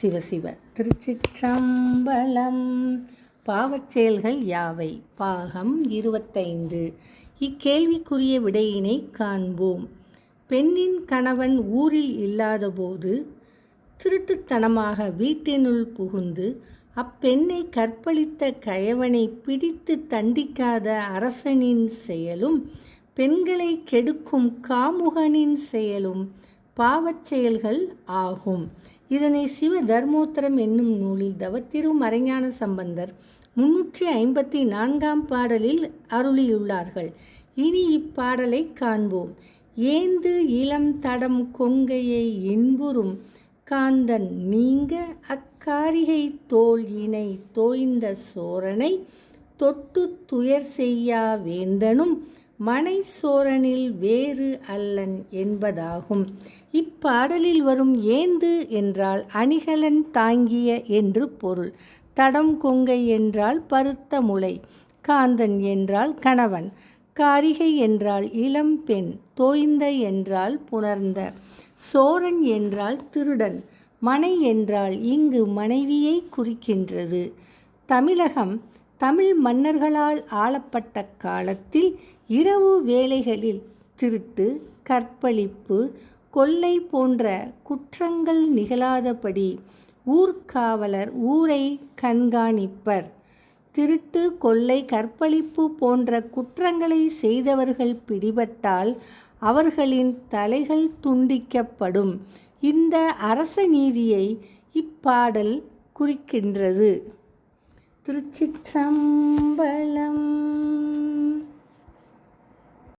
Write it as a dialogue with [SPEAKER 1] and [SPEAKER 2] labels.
[SPEAKER 1] சிவசிவ. திருச்சிற்றம்பலம். பாவச்செயல்கள் யாவை? பாகம் இருபத்தைந்து. இக்கேள்விக்குரிய விடையினை காண்போம். பெண்ணின் கணவன் ஊரில் இல்லாதபோது திருட்டுத்தனமாக வீட்டினுள் புகுந்து அப்பெண்ணை கற்பழித்த கயவனை பிடித்து தண்டிக்காத அரசனின் செயலும் பெண்களை கெடுக்கும் காமுகனின் செயலும் பாவச் செயல்கள் ஆகும். இதனை சிவ தர்மோத்தரம் என்னும் நூலில் தவத்திரு மறைஞான சம்பந்தர் முன்னூற்றி ஐம்பத்தி நான்காம் பாடலில் அருளியுள்ளார்கள். இனி இப்பாடலை காண்போம். ஏந்து இளம் தடம் கொங்கையை இன்புறும். காந்தன் நீங்க அக்காரிகை தோல் இணை தோய்ந்த சோரனை தொட்டு துயர் செய்யா வேந்தனும். மனை சோரனில் வேறு அல்லன் என்பதாகும். இப்பாடலில் வரும் ஏந்து என்றால் அணிகலன் தாங்கிய என்று பொருள். தடம் கொங்கை என்றால் பருத்த முளை. காந்தன் என்றால் கணவன். காரிகை என்றால் இளம் பெண். தோய்ந்த என்றால் புணர்ந்த. சோரன் என்றால் திருடன். மனை என்றால் இங்கு மனைவியை குறிக்கின்றது. தமிழகம் தமிழ் மன்னர்களால் ஆளப்பட்ட காலத்தில் இரவு வேளைகளில் திருட்டு கற்பழிப்பு கொள்ளை போன்ற குற்றங்கள் நிகழாதபடி ஊர்காவலர் ஊரை கண்காணிப்பர். திருட்டு கொள்ளை கற்பழிப்பு போன்ற குற்றங்களை செய்தவர்கள் பிடிபட்டால் அவர்களின் தலைகள் துண்டிக்கப்படும். இந்த அரச நீதியை இப்பாடல் குறிக்கின்றது. திருச்சிற்றம்பலம்.